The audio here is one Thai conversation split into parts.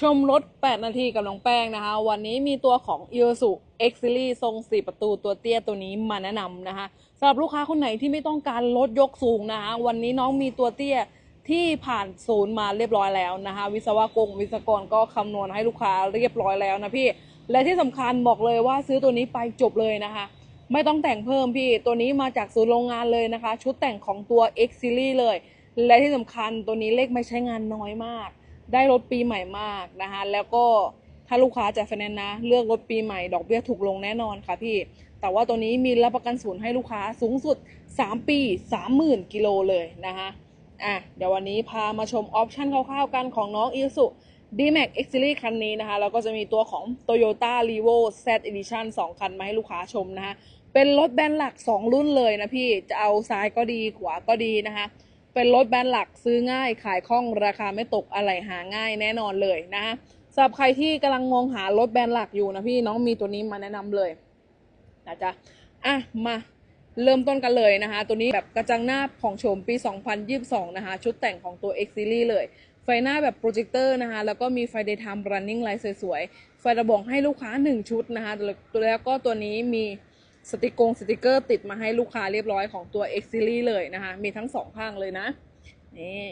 ชมรถ 8 นาทีกับน้องแป้งนะคะ วันนี้มีตัวของ i o s u X Series ทรง 4 ประตูตัวเตี้ยตัวนี้มาแนะนำนะคะสำหรับลูกค้าคนไหนที่ไม่ต้องการรถยกสูงนะคะวันนี้น้องมีตัวเตี้ยที่ผ่านศูนย์มาเรียบร้อยแล้วนะคะ วิศวกรวิศกรก็คำนวณให้ลูกค้าเรียบร้อยแล้วนะพี่ และที่สำคัญบอกเลยว่าซื้อตัวนี้ไปจบเลยนะคะ ไม่ต้องแต่งเพิ่มพี่ ตัวนี้มาจากศูนย์โรงงานเลยนะคะ ชุดแต่งของตัว X Series เลย และที่สำคัญตัวนี้เลขไม่ใช้งานน้อยมาก ได้รถปีใหม่มากนะคะแล้วก็ถ้าลูกค้าจะไฟแนนซ์นะ เลือกรถปีใหม่ดอกเบี้ยถูกลงแน่นอนค่ะพี่ แต่ว่าตัวนี้มีรับประกันศูนย์ให้ลูกค้าสูงสุด 3 ปี 30,000 กิโลเลยนะคะอะเดี๋ยววันนี้พามาชมออปชั่นคร่าวๆกันของน้อง i s u D-Max X Series คันนี้นะคะ แล้วก็จะมีตัวของ Toyota r e v o Z Edition 2 คันมาให้ลูกค้าชมนะคะ เป็นรถแบรนด์หลัก 2 รุ่นเลยนะพี่ จะเอาซ้ายก็ดีขวาก็ดีนะคะ เป็นรถแบรนด์หลักซื้อง่าย ขายคล่องราคาไม่ตกอะไรหาง่ายแน่นอนเลยนะคะสำหรับใครที่กำลังมองหารถแบรนด์หลักอยู่นะพี่น้องมีตัวนี้มาแนะนำเลยนะจ๊ะอะมาเริ่มต้นกันเลยนะคะ ตัวนี้แบบกระจังหน้าของโฉมปี 2022 นะคะ ชุดแต่งของตัว X Series เลย ไฟหน้าแบบโปรเจคเตอร์นะคะ แล้วก็มีไฟ daytime running light สวยๆ ไฟระบอกให้ลูกค้า 1 ชุดนะคะ แล้วก็ตัวนี้มี สติกงสติกเกอร์ติดมาให้ลูกค้าเรียบร้อยของตัว X Series เลยนะคะ มีทั้งสองข้างเลยนะ นี่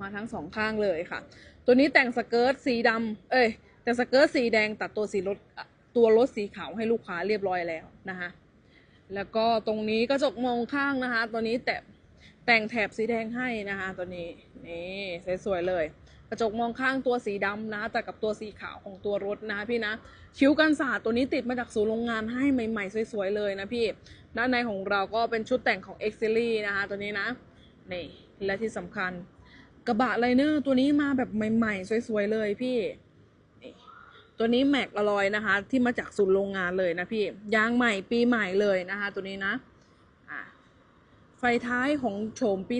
มาทั้งสองข้างเลยค่ะ ตัวนี้แต่งสเกิร์ตสีดำเอ้ย แต่งสเกิร์ตสีแดงตัดตัวสีรถตัวรถสีขาวให้ลูกค้าเรียบร้อยแล้วนะคะ แล้วก็ตรงนี้กระจกมองข้างนะคะ ตัวนี้แต่แต่งแถบสีแดงให้นะคะ ตัวนี้นี่สวยๆเลย กระจกมองข้างตัวสีดำนะแต่กับตัวสีขาวของตัวรถนะพี่นะคิ้วกันสาดตัวนี้ติดมาจากศูนย์โรงงานให้ใหม่ๆสวยๆเลยนะพี่ ด้านในของเราก็เป็นชุดแต่งของ X Series นะคะตัวนี้นะนี่และที่สำคัญ กระบะไลเนอร์ตัวนี้มาแบบใหม่ๆสวยๆเลยพี่ตัวนี้แม็กอลอยนะคะ ที่มาจากศูนย์โรงงานเลยนะพี่ยางใหม่ปีใหม่เลยนะคะ ตัวนี้นะ ไฟท้ายของโฉมปี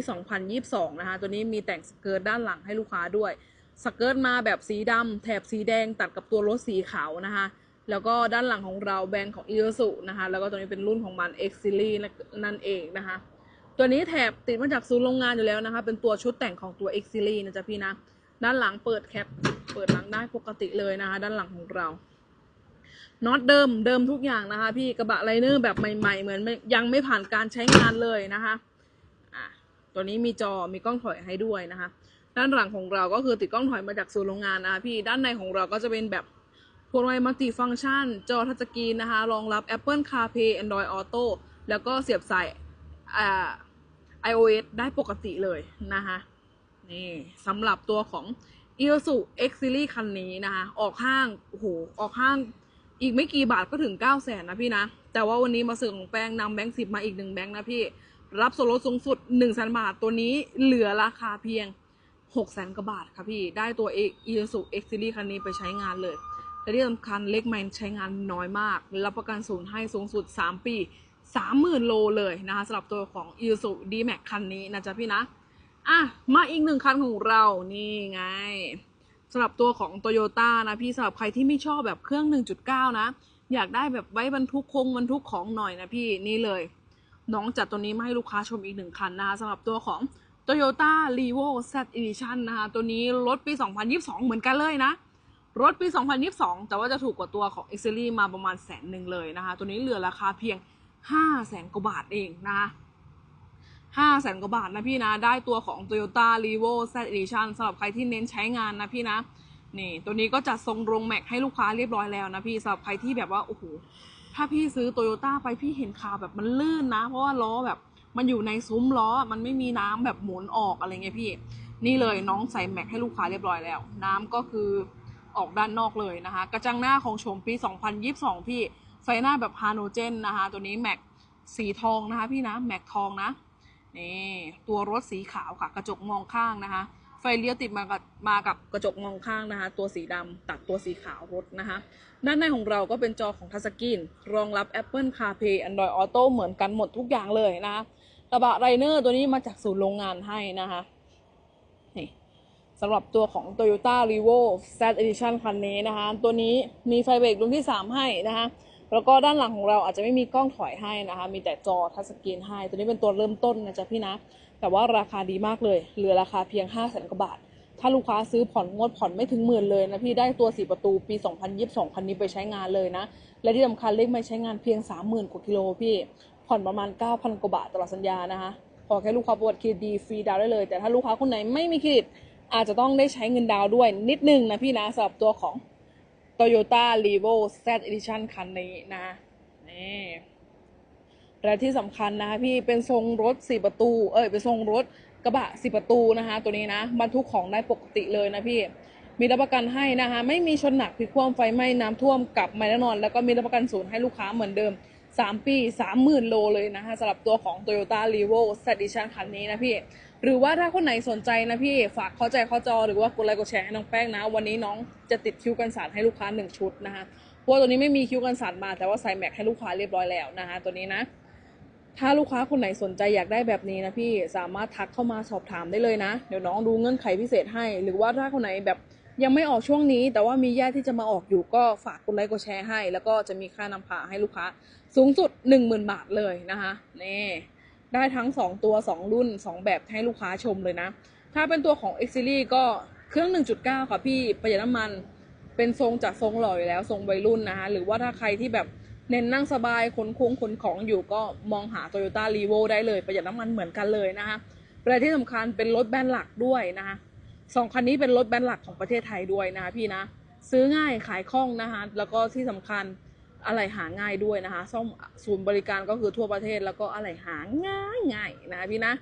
2022 นะคะ ตัวนี้มีแต่งสเกิร์ตด้านหลังให้ลูกค้าด้วย สเกิร์ตมาแบบสีดำแถบสีแดงตัดกับตัวรถสีขาวนะคะ แล้วก็ด้านหลังของเราแบรนด์ของ i อ s u นะคะ แล้วก็ตัวนี้เป็นรุ่นของมัน X Series นั่นเองนะคะ ตัวนี้แถบติดมาจากศูนย์โรงงานอยู่แล้วนะคะ เป็นตัวชุดแต่งของตัว X Series นะจ๊ะพี่นะ ด้านหลังเปิดแคป เปิดหลังได้ปกติเลยนะคะ ด้านหลังของเรา น็อตเดิมเดิมทุกอย่างนะคะ พี่กระบะไลเนอร์แบบใหม่ๆ เหมือนยังไม่ผ่านการใช้งานเลยนะคะอะตัวนี้มีจอมีกล้องถอยให้ด้วยนะคะ ด้านหลังของเราก็คือติดกล้องถอยมาจากศูนย์โรงงานนะคะพี่ด้านในของเราก็จะเป็นแบบพวงมาลัยมัลติฟังก์ชัน จอทัชสกรีนนะคะรองรับ Apple CarPlay Android Auto แล้วก็เสียบสายอ่า iOS ได้ปกติเลยนะคะนี่สำหรับตัวของ i o s u X Series คันนี้นะคะ ออกห้างโอ้โหออกห้าง อีกไม่กี่บาทก็ถึง9 0 0 0 0นนะพี่นะ แต่ว่าวันนี้มาเสริมของแป้งนำแบงค์สิบมาอีกหนึ่งแบงค์นะพี่ รับส่วนลดสูงสุด1 0 0 0 0 0บาท ตัวนี้เหลือราคาเพียง6 0 0 0 0 0กว่าบาทค่ะพี่ ได้ตัว i o s u X Series คันนี้ไปใช้งานเลยและที่สำคัญเล็กแมนใช้งานน้อยมาก รับประกันศูนย์ให้สูงสุด 3 ปีสามหมื่นโลเลยนะคะสำหรับตัวของ i s u D Max คันนี้นะจ๊ะพี่นะ อะ มาอีกหนึ่งคันของเรานี่ไง สำหรับตัวของ Toyota นะพี่สำหรับใครที่ไม่ชอบแบบเครื่อง 1.9 นะ อยากได้แบบไว้บรรทุกคงบรรทุกของหน่อยนะพี่นี่เลย น้องจัดตัวนี้มาให้ลูกค้าชมอีกหนึ่งคันนะคะสำหรับตัวของ Toyota r e v o Z Edition นะคะตัวนี้รถปี 2022 เหมือนกันเลยนะ รถปี 2022 แต่ว่าจะถูกกว่าตัวของ X Series มาประมาณแสนหนึ่งเลยนะคะ ตัวนี้เหลือราคาเพียงห้าแสนกว่าบาทเองนะคะ ห้าแสนกว่าบาทนะพี่นะ ได้ตัวของ Toyota r e v o Z Edition สำหรับใครที่เน้นใช้งานนะพี่นะ นี่ตัวนี้ก็จัดทรงโรงแม็กให้ลูกค้าเรียบร้อยแล้วนะพี่สำหรับใครที่แบบว่าโอ้โหถ้าพี่ซื้อโตโยต้าไปพี่เห็นข่าวแบบมันลื่นนะ เพราะว่าล้อแบบมันอยู่ในซุ้มล้อมันไม่มีน้ำแบบหมุนออกอะไรเงี้ยพี่ นี่เลยน้องใส่แม็กให้ลูกค้าเรียบร้อยแล้ว น้ำก็คือออกด้านนอกเลยนะคะ กระจังหน้าของโฉมปี 2022 พี่ไฟหน้าแบบฮาโนเจนนะคะ ตัวนี้แม็กสีทองนะคะพี่นะแม็กทองนะ นี่ตัวรถสีขาวค่ะ กระจกมองข้างนะคะ ไฟเลี้ยวติดมากับมากับกระจกมองข้างนะคะ ตัวสีดำตัดตัวสีขาวรถนะคะ ด้านในของเราก็เป็นจอของทัชสกรีนรองรับ Apple CarPlay Android Auto เหมือนกันหมดทุกอย่างเลยนะคะกระบะไรเนอร์ตัวนี้มาจากศูนย์โรงงานให้นะคะนี่สำหรับตัวของ Toyota r e v o Z Edition คันนี้นะคะ ตัวนี้มีไฟเบรกรุ่นที่ 3 ให้นะคะ แล้วก็ด้านหลังของเราอาจจะไม่มีกล้องถอยให้นะคะ มีแต่จอทัชสกรีนให้ ตัวนี้เป็นตัวเริ่มต้นนะจ๊ะพี่นะแต่ว่าราคาดีมากเลย เหลือราคาเพียง 5 0 0 0 0กว่าบาท ถ้าลูกค้าซื้อผ่อนงวดผ่อนไม่ถึงหมื่นเลยนะพี่ได้ตัวสี่ประตูปี 2022 คันนี้ไปใช้งานเลยนะ และที่สำคัญเลขไม่ใช้งานเพียง 30,000 กว่ากิโลพี่ ผ่อนประมาณ 9,000 กว่าบาทตลอดสัญญานะคะขอแค่ลูกค้าประวัติเครดิตฟรีดาวได้เลย แต่ถ้าลูกค้าคนไหนไม่มีเครดิตอาจจะต้องได้ใช้เงินดาวด้วยนิดนึงนะพี่นะสำหรับตัวของ Toyota r e v o Z Edition คันนี้นะนี่และที่สำคัญนะคะพี่เป็นทรงรถสี่ประตู เอ้ยเป็นทรงรถกระบะสี่ประตูนะคะ ตัวนี้นะบรรทุกของได้ปกติเลยนะพี่ มีรับประกันให้นะคะ ไม่มีชนหนักพิกคว่ำไฟไหม้น้ำท่วมกลับมาแน่นอน แล้วก็มีรับประกันศูนย์ให้ลูกค้าเหมือนเดิม 3 ปี 30,000 โลเลยนะคะสำหรับตัวของ Toyota r e v o z Edition คันนี้นะพี่ หรือว่าถ้าคนไหนสนใจนะพี่ ฝากเข้าใจเข้าจอหรือว่ากดไลค์กดแชร์ให้น้องแป้งนะ วันนี้น้องจะติดคิวกันสารให้ลูกค้า 1 ชุดนะคะเพราะว่าตัวนี้ไม่มีคิวกันสารมาแต่ว่าใส่แม็กให้ลูกค้าเรียบร้อยแล้วนะคะตัวนี้นะถ้าลูกค้าคนไหนสนใจอยากได้แบบนี้นะพี่สามารถทักเข้ามาสอบถามได้เลยนะ เดี๋ยวน้องดูเงื่อนไขพิเศษให้ หรือว่าถ้าคนไหนแบบยังไม่ออกช่วงนี้ แต่ว่ามีญาติที่จะมาออกอยู่ก็ฝากกดไลค์กดแชร์ให้ แล้วก็จะมีค่านำพาให้ลูกค้า สูงสุด 10,000 บาทเลยนะคะนี่ได้ทั้ง 2 ตัว 2 รุ่น 2 แบบให้ลูกค้าชมเลยนะ ถ้าเป็นตัวของ X Series ก็เครื่อง 1.9 ค่ะพี่ประหยัดน้ำมันเป็นทรงจากทรงหล่ออยู่แล้วทรงวัยรุ่นนะคะ หรือว่าถ้าใครที่แบบเน้นนั่งสบายขนคงขนของอยู่ก็มองหา Toyota r e v o ได้เลย ประหยัดน้ำมันเหมือนกันเลยนะคะประเด็นที่สำคัญเป็นรถแบรนด์หลักด้วยนะคะสองคันนี้เป็นรถแบรนด์หลักของประเทศไทยด้วยนะคะพี่นะ ซื้อง่ายขายคล่องนะคะแล้วก็ที่สำคัญ อะไรหาง่ายด้วยนะคะซ่อมศูนย์บริการก็คือทั่วประเทศแล้วก็อะไรหาง่ายง่ายนะคะพี่นะ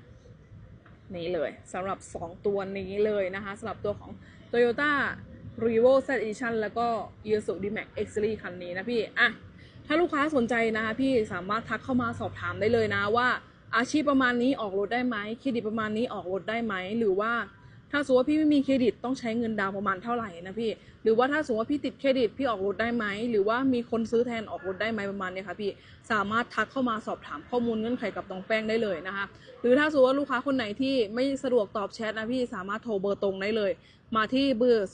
นี่เลยสำหรับ 2 ตัวนี้เลยนะคะสำหรับตัวของ Toyota r e v o Z Edition แล้วก็ Isuzu D-Max X Series คันนี้นะพี่อะถ้าลูกค้าสนใจนะคะพี่สามารถทักเข้ามาสอบถามได้เลยนะว่าอาชีพประมาณนี้ออกรถได้ไหมเครดิตประมาณนี้ออกรถได้ไหมหรือว่า ถ้าสมมติว่าพี่ไม่มีเครดิตต้องใช้เงินดาวประมาณเท่าไหร่นะพี่ หรือว่าถ้าสมมติว่าพี่ติดเครดิตพี่ออกรถได้ไหม หรือว่ามีคนซื้อแทนออกรถได้ไหมประมาณเนี้ยค่ะพี่ สามารถทักเข้ามาสอบถามข้อมูลเงื่อนไขกับน้องแป้งได้เลยนะคะ หรือถ้าสมมติว่าลูกค้าคนไหนที่ไม่สะดวกตอบแชทนะพี่สามารถโทรเบอร์ตรงได้เลย มาที่เบอร์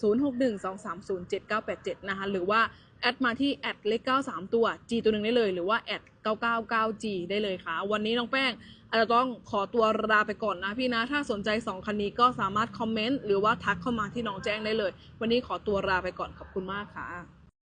0612307987 นะคะ หรือว่า แอดมาที่แอดเลข93ตัว G ตัวหนึ่งได้เลย หรือว่าแอดเก้าเก้าเก้า G ได้เลยค่ะ วันนี้น้องแป้งอาจจะต้องขอตัวลาไปก่อนนะพี่นะ ถ้าสนใจ2คันนี้ก็สามารถคอมเมนต์หรือว่าทักเข้ามาที่น้องแจ้งได้เลย วันนี้ขอตัวลาไปก่อนขอบคุณมากค่ะ